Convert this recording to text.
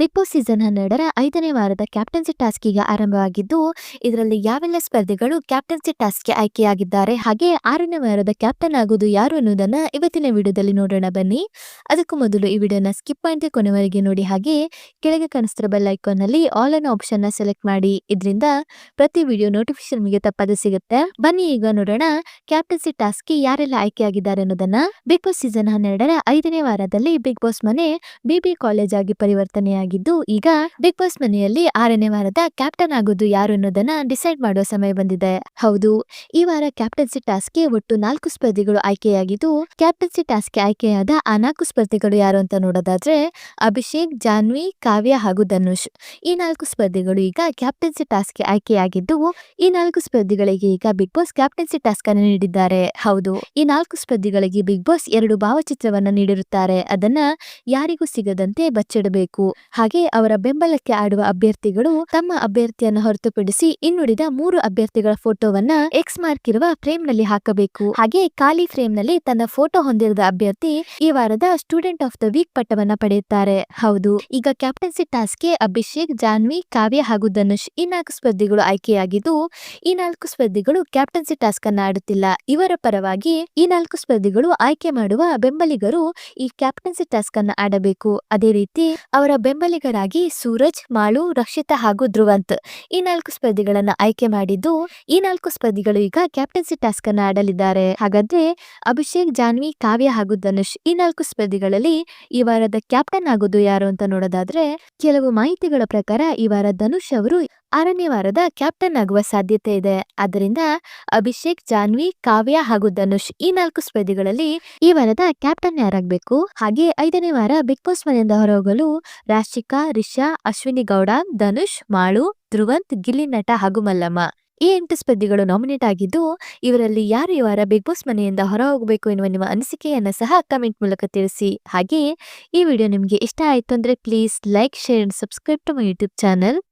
Big boss season ಹನ್ನೆರಡರ ಐದನೇ ವಾರದ ಕ್ಯಾಪ್ಟನ್ಸಿ ಟಾಸ್ಕ್ ಈಗ ಆರಂಭವಾಗಿದ್ದು, ಇದರಲ್ಲಿ ಯಾವೆಲ್ಲ ಸ್ಪರ್ಧಿಗಳು ಕ್ಯಾಪ್ಟನ್ಸಿ ಟಾಸ್ಕ್ಗೆ ಆಯ್ಕೆಯಾಗಿದ್ದಾರೆ, ಹಾಗೆ ಆರನೇ ವಾರದ ಕ್ಯಾಪ್ಟನ್ ಆಗುವುದು ಯಾರು ಅನ್ನೋದನ್ನ ಇವತ್ತಿನ ವಿಡಿಯೋದಲ್ಲಿ ನೋಡೋಣ. ಬನ್ನಿ, ಅದಕ್ಕೂ ಮೊದಲು ಈ ವಿಡಿಯೋನ ಸ್ಕಿಪ್ ಪಾಯಿಂಟ್ ಕೊನೆವರೆಗೆ ನೋಡಿ. ಹಾಗೆ ಕೆಳಗೆ ಕಾಣಿಸ್ತಿರೋ ಬೆಲ್ ಐಕಾನ್ನಲ್ಲಿ ಆಲ್ ಅನ್ ಆಪ್ಷನ್ನ ಸೆಲೆಕ್ಟ್ ಮಾಡಿ. ಇದರಿಂದ ಪ್ರತಿ ವಿಡಿಯೋ ನೋಟಿಫಿಕೇಶನ್ ನಿಮಗೆ ತಪ್ಪದೆ ಸಿಗುತ್ತೆ. ಬನ್ನಿ, ಈಗ ನೋಡೋಣ ಕ್ಯಾಪ್ಟನ್ಸಿ ಟಾಸ್ಕ್ಗೆ ಯಾರೆಲ್ಲ ಆಯ್ಕೆಯಾಗಿದ್ದಾರೆ ಅನ್ನೋದನ್ನ. ಬಿಗ್ ಬಾಸ್ ಸೀಸನ್ ಹನ್ನೆರಡರ ಐದನೇ ವಾರದಲ್ಲಿ ಬಿಗ್ ಬಾಸ್ ಮನೆ ಬಿಬಿ ಕಾಲೇಜ್ ಆಗಿ ಪರಿವರ್ತನೆಯಾಗಿದ್ದು ಈಗ ಬಿಗ್ ಬಾಸ್ ಮನೆಯಲ್ಲಿ ಆರನೇ ವಾರದ ಕ್ಯಾಪ್ಟನ್ ಆಗೋದು ಯಾರು ಅನ್ನೋದನ್ನ ಡಿಸೈಡ್ ಮಾಡುವ ಸಮಯ ಬಂದಿದೆ. ಹೌದು, ಈ ವಾರ ಕ್ಯಾಪ್ಟನ್ಸಿ ಟಾಸ್ಕ್ಗೆ ಒಟ್ಟು ನಾಲ್ಕು ಸ್ಪರ್ಧಿಗಳು ಆಯ್ಕೆಯಾಗಿದ್ದು ಕ್ಯಾಪ್ಟನ್ಸಿ ಟಾಸ್ಕ್ಗೆ ಆಯ್ಕೆಯಾದ ಆ ನಾಲ್ಕು ಸ್ಪರ್ಧಿಗಳು ಯಾರು ಅಂತ ನೋಡೋದಾದ್ರೆ, ಅಭಿಷೇಕ್, ಜಾನ್ವಿ, ಕಾವ್ಯ ಹಾಗೂ ಧನುಷ್. ಈ ನಾಲ್ಕು ಸ್ಪರ್ಧಿಗಳು ಈಗ ಕ್ಯಾಪ್ಟನ್ಸಿ ಟಾಸ್ಕ್ಗೆ ಆಯ್ಕೆಯಾಗಿದ್ದು, ಈ ನಾಲ್ಕು ಸ್ಪರ್ಧಿಗಳಿಗೆ ಈಗ ಬಿಗ್ ಬಾಸ್ ಕ್ಯಾಪ್ಟನ್ಸಿ ಟಾಸ್ಕ್ ಅನ್ನು ನೀಡಿದ್ದಾರೆ. ಹೌದು, ಈ ನಾಲ್ಕು ಸ್ಪರ್ಧಿಗಳಿಗೆ ಬಿಗ್ ಬಾಸ್ ಎರಡು ಭಾವಚಿತ್ರವನ್ನ ನೀಡಿರುತ್ತಾರೆ. ಅದನ್ನ ಯಾರಿಗೂ ಸಿಗದಂತೆ ಬಚ್ಚಿಡಬೇಕು. ಹಾಗೆ ಅವರ ಬೆಂಬಲಕ್ಕೆ ಆಡುವ ಅಭ್ಯರ್ಥಿಗಳು ತಮ್ಮ ಅಭ್ಯರ್ಥಿಯನ್ನು ಹೊರತುಪಡಿಸಿ ಇನ್ನುಳಿದ ಮೂರು ಅಭ್ಯರ್ಥಿಗಳ ಫೋಟೋವನ್ನ ಎಕ್ಸ್ ಮಾರ್ಕ್ ಇರುವ ಫ್ರೇಮ್ನಲ್ಲಿ ಹಾಕಬೇಕು. ಹಾಗೆ ಖಾಲಿ ಫ್ರೇಮ್ನಲ್ಲಿ ತನ್ನ ಫೋಟೋ ಹೊಂದಿರದ ಅಭ್ಯರ್ಥಿ ಈ ವಾರದ ಸ್ಟೂಡೆಂಟ್ ಆಫ್ ದ ವೀಕ್ ಪಟ್ಟವನ್ನ ಪಡೆಯುತ್ತಾರೆ. ಹೌದು, ಈಗ ಕ್ಯಾಪ್ಟನ್ಸಿ ಟಾಸ್ಕ್ಗೆ ಅಭಿಷೇಕ್, ಜಾನ್ವಿ, ಕಾವ್ಯ ಹಾಗೂ ಧನುಷ್ ಈ ನಾಲ್ಕು ಸ್ಪರ್ಧಿಗಳು ಆಯ್ಕೆಯಾಗಿದ್ದು, ಈ ನಾಲ್ಕು ಸ್ಪರ್ಧಿಗಳು ಕ್ಯಾಪ್ಟನ್ಸಿ ಟಾಸ್ಕ್ ಅನ್ನ ಆಡುತ್ತಿಲ್ಲ. ಇವರ ಪರವಾಗಿ ಈ ನಾಲ್ಕು ಸ್ಪರ್ಧಿಗಳು ಆಯ್ಕೆ ಮಾಡುವ ಬೆಂಬಲಿಗರು ಈ ಕ್ಯಾಪ್ಟನ್ಸಿ ಟಾಸ್ಕ್ ಅನ್ನ ಆಡಬೇಕು. ಅದೇ ರೀತಿ ಅವರ ಬೆಂಬಲಿಗರಾಗಿ ಸೂರಜ್, ಮಾಳು, ರಕ್ಷಿತಾ ಹಾಗೂ ಧ್ರುವಂತ್ ಈ ನಾಲ್ಕು ಸ್ಪರ್ಧಿಗಳನ್ನ ಆಯ್ಕೆ ಮಾಡಿದ್ದು, ಈ ನಾಲ್ಕು ಸ್ಪರ್ಧಿಗಳು ಈಗ ಕ್ಯಾಪ್ಟನ್ಸಿ ಟಾಸ್ಕ್ ಅನ್ನ ಆಡಲಿದ್ದಾರೆ. ಹಾಗಾದ್ರೆ ಅಭಿಷೇಕ್, ಜಾನ್ವಿ, ಕಾವ್ಯ ಹಾಗೂ ಧನುಷ್ ಈ ನಾಲ್ಕು ಸ್ಪರ್ಧಿಗಳಲ್ಲಿ ಈ ವಾರದ ಕ್ಯಾಪ್ಟನ್ ಆಗೋದು ಯಾರು ಅಂತ ನೋಡೋದಾದ್ರೆ, ಕೆಲವು ಮಾಹಿತಿಗಳ ಪ್ರಕಾರ ಈ ವಾರ ಧನುಷ್ ಅವರು ಆರನೇ ವಾರದ ಕ್ಯಾಪ್ಟನ್ ಆಗುವ ಸಾಧ್ಯತೆ ಇದೆ. ಆದ್ದರಿಂದ ಅಭಿಷೇಕ್, ಜಾನ್ವಿ, ಕಾವ್ಯ ಹಾಗೂ ಧನುಷ್ ಈ ನಾಲ್ಕು ಸ್ಪರ್ಧಿಗಳಲ್ಲಿ ಈ ವಾರದ ಕ್ಯಾಪ್ಟನ್ ಯಾರಾಗಬೇಕು? ಹಾಗೆ ಐದನೇ ವಾರ ಬಿಗ್ ಬಾಸ್ ಮನೆಯಿಂದ ಹೊರಹೋಗಲು ರಾಶಿಕಾ ರಿಷಾ, ಅಶ್ವಿನಿ ಗೌಡ, ಧನುಷ್, ಮಾಳು, ಧ್ರುವಂತ್, ಗಿಲ್ಲಿ ನಟ ಹಾಗೂ ಮಲ್ಲಮ್ಮ. ಈ ಎಂಟು ಸ್ಪರ್ಧಿಗಳು ನಾಮಿನೇಟ್ ಆಗಿದ್ದು, ಇವರಲ್ಲಿ ಯಾರು ಈ ಬಿಗ್ ಬಾಸ್ ಮನೆಯಿಂದ ಹೊರ ಹೋಗಬೇಕು ಎನ್ನುವ ನಿಮ್ಮ ಅನಿಸಿಕೆಯನ್ನು ಸಹ ಕಮೆಂಟ್ ಮೂಲಕ ತಿಳಿಸಿ. ಹಾಗೆಯೇ ಈ ವಿಡಿಯೋ ನಿಮಗೆ ಇಷ್ಟ ಆಯ್ತು ಅಂದ್ರೆ please like share and subscribe to my YouTube channel